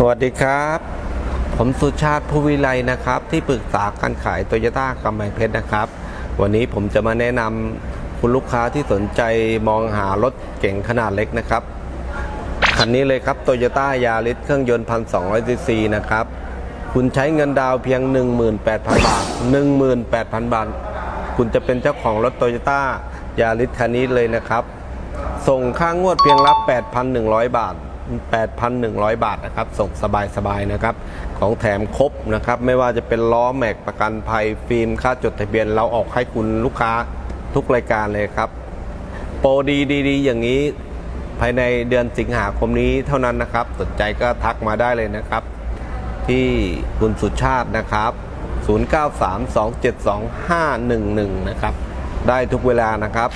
สวัสดีครับ ผมสุชาติภูวิไลนะครับ ที่ปรึกษาการขายโตโยต้ากำแพงเพชรนะครับ วันนี้ผมจะมาแนะนำคุณลูกค้าที่สนใจมองหารถเก่งขนาดเล็กนะครับ คันนี้เลยครับโตโยต้ายาริสเครื่องยนต์1,200ซีซีนะครับ คุณใช้เงินดาวเพียง 18,000 บาท 18,000 บาท คุณจะเป็นเจ้าของรถโตโยต้ายาริสคันนี้เลยนะครับ ส่งค่างวดเพียงรับ8,100 บาท 8,100 บาทนะครับ ส่งสบายๆนะครับ ของแถมครบนะครับ ไม่ว่าจะเป็นล้อแม็กประกันภัยฟิล์ม ค่าจดทะเบียน เราออกให้คุณลูกค้าทุกรายการเลยครับ โปรดีดีๆ อย่างนี้ภายในเดือนสิงหาคมนี้เท่านั้นนะครับ สนใจก็ทักมาได้เลยนะครับ ที่คุณสุชาตินะครับ 0932725511 นะครับ ได้ทุกเวลานะครับ